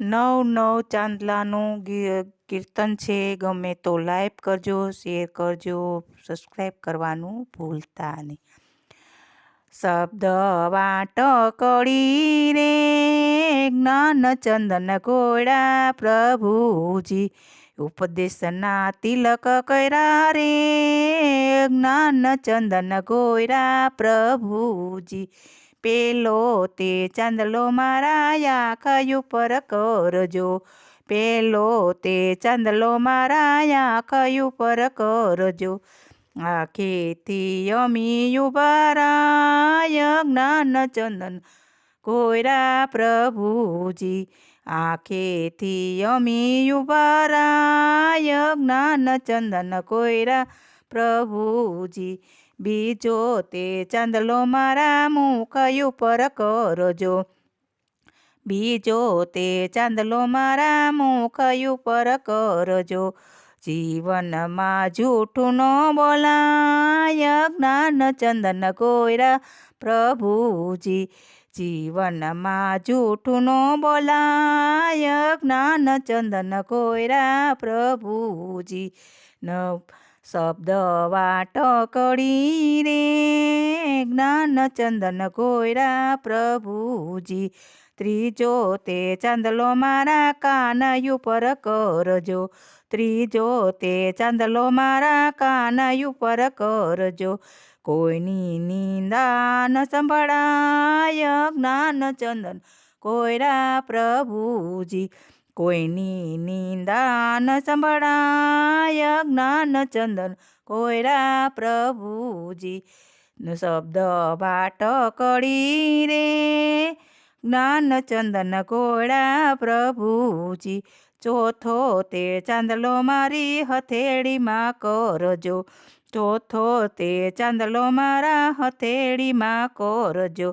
નવ નવ ચાંદલાનું કીર્તન છે. ગમે તો લાઈક કરજો, શેર કરજો, સબસ્ક્રાઈબ કરવાનું ભૂલતા નહીં. શબ્દ વાટકડી રે જ્ઞાન ચંદન ઘોડા પ્રભુજી. ઉપદેશના તિલક કર્યા રે જ્ઞાન ચંદન ગોયરા પ્રભુજી. પેલો તે ચાંદલો મારા આંખ ઉપર કરજો. પેલો તે ચાંદલો મારા આંખ ઉપર કરજો. આખેથી અમી ઉભરાય જ્ઞાન ચંદન કોયરા પ્રભુજી. આંખેથી અમી ઉભરાય જ્ઞાન ચંદન કોયરા પ્રભુજી. બીજો તે ચાંદલો મારા મુખ ઉપર કરજો. બીજો તે ચાંદલો મારા મુખ ઉપર કરજો. જીવનમાં જૂઠું ન બોલાય, જ્ઞાન ચંદન કોયરા પ્રભુજી. જીવનમાં જૂઠું ન બોલાય, જ્ઞાન ચંદન કોયરા પ્રભુજી. નવ શબ્દ વાટકડી રે. જ્ઞાન ચંદન કોયરા પ્રભુજી. ત્રીજો તે ચાંદલો મારા કાન ઉપર કરજો. ત્રીજો તે ચાંદલો મારા કાન ઉપર કરજો. કોઈની નિંદા ન સંભળાય જ્ઞાન ચંદન કોયરા પ્રભુજી. કોઈની નિંદા ન સંભળાય જ્ઞાન ચંદન કોયરા પ્રભુજી શબ્દ વાટકડી રે. જ્ઞાન ચંદન કોયડા પ્રભુજી, ચોથો તે ચાંદલો મારી હથેળીમાં કરજો. ચોથો તે ચાંદલો મારા હથેળીમાં કરજો.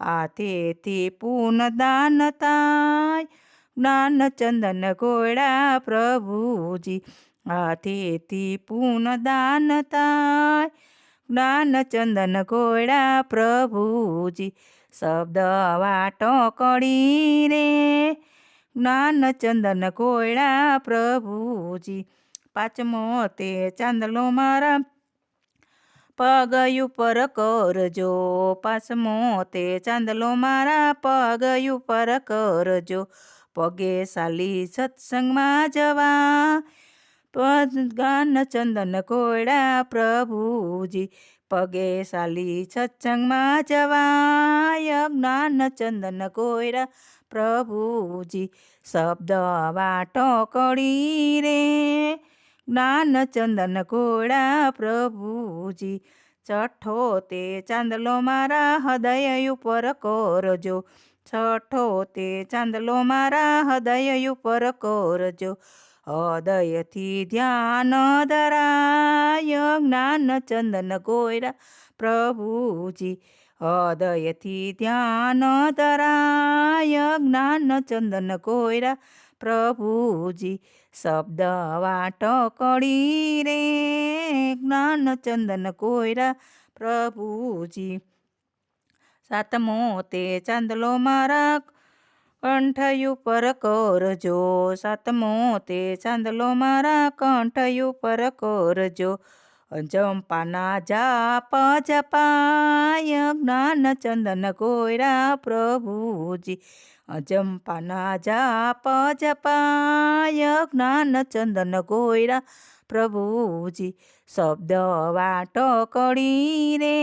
હાથેથી પૂન દાન થાય. જ્ઞાન ચંદન કોયડા પ્રભુજી હાથેથી પૂન દાન થાય. જ્ઞાન ચંદન કોયડા પ્રભુજી, શબ્દ વાટો કડી રે. જ્ઞાન ચંદન કોયડા પ્રભુજી, પાંચમો તે ચાંદલો મારા. પગ ઉપર કરજો, પાંચમો તે ચાંદલો મારા. પગ ઉપર કરજો પગે સાલી સત્સંગમાં જવા. ગાન ચંદન કોયડા પ્રભુજી, પગે સાલી સત્સંગમાં જવાય જ્ઞાન ચંદન કોયરા પ્રભુજી, શબ્દ વાટો કડી રે. જ્ઞાન ચંદન કોયડા પ્રભુજી છઠ્ઠો તે ચાંદલો મારા હૃદય ઉપર કરજો. છઠ્ઠો તે ચાંદલો મારા હૃદય ઉપર કરજો. હૃદયથી ધ્યાન ધરાય જ્ઞાન ચંદન ગોયરા પ્રભુજી. હૃદયથી ધ્યાન ધરાય જ્ઞાન ચંદન ગોયરા પ્રભુજી. શબ્દ વાટકડી રે જ્ઞાન ચંદન કોયરા પ્રભુજી. સાતમો તે ચાંદલો મારા કંઠ ઉપર કરજો સાતમો તે ચાંદલો મારા કંઠ ઉપર કરજો જંપાના જાપ, જપાય જ્ઞાન ચંદન કોયરા પ્રભુજી. અજંપાના જાપ જપાય જ્ઞાન ચંદન કોયરા પ્રભુજી શબ્દ વાટકડી રે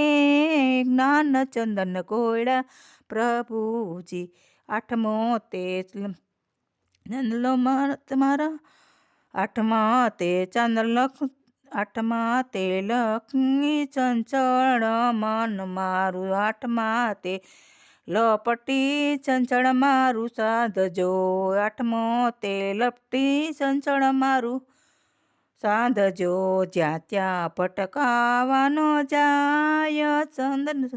જ્ઞાન ચંદન કોયડા પ્રભુજી આઠમો તે નંદલો તમારા આઠમા તે ચાંદલખ આઠમા તે લક્ષ્મી ચંચળ મન મારું આઠમા તે લપટી ચંચળ મારું સાધજો આઠમો તે લપટી ચંચળ મારું સાંધજો જ્યાં ત્યાં ભટકાવાનો જાય ચંદન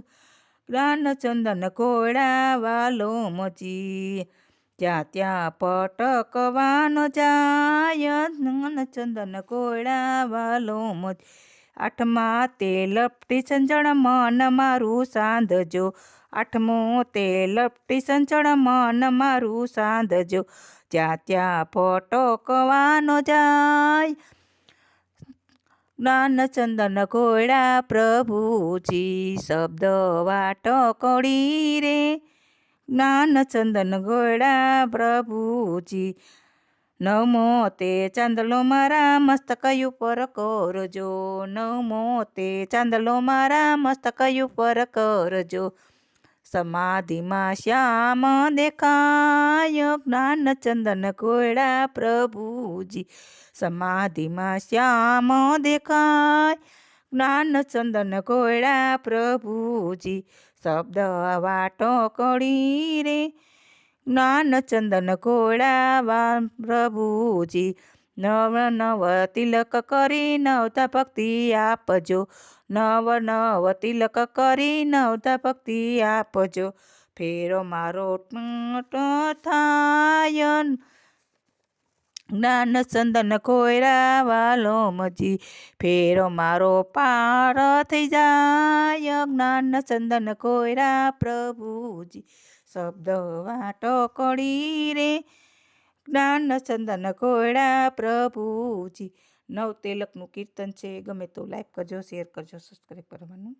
જ્ઞાન ચંદન કોયડા વાલો મચી. જ્યાં ત્યાં પટકવાનો જાય ચંદન કોળાવાલો વાલો મચી. આઠમા તે લપટી ચંચળ મન મારું સાંધજો આઠમો તે લપટી સંચળ મન મારું સાંધજો. જ્યાં ત્યાં ફોટોકવાનો જાય. જ્ઞાન ચંદન ઘોડા પ્રભુજી શબ્દ વાટકડી રે. જ્ઞાન ચંદન ઘોડા પ્રભુજી નમો તે ચાંદલો મારા મસ્તક ઉપર કરજો. નમો તે ચાંદલો મારા મસ્તક ઉપર કરજો. સમાધિમાં શ્યામ દેખાય જ્ઞાન ચંદન કોયડા પ્રભુજી સમાધિમાં શ્યામ દેખાય જ્ઞાન ચંદન કોયડા પ્રભુજી શબ્દ વાટો કડી રે જ્ઞાન ચંદન કોયડા પ્રભુજી નવ નવ તિલક કરી નવતા ભક્તિ આપજો. નવ નવ તિલક કરી નવતા ભક્તિ આપજો. ફેરો મારો થાય. જ્ઞાન ચંદન ખોયરા વાલોમજી ફેરો મારો પાર થઈ જાય. જ્ઞાન ચંદન ખોયરા પ્રભુજી. શબ્દ વાટો કડી રે. જ્ઞાન ચંદન ઘોડા પ્રભુજી. નવ તિલકનું કીર્તન છે. ગમે તો લાઈક કરજો શેર કરજો સબસ્ક્રાઈબ કરવાનું.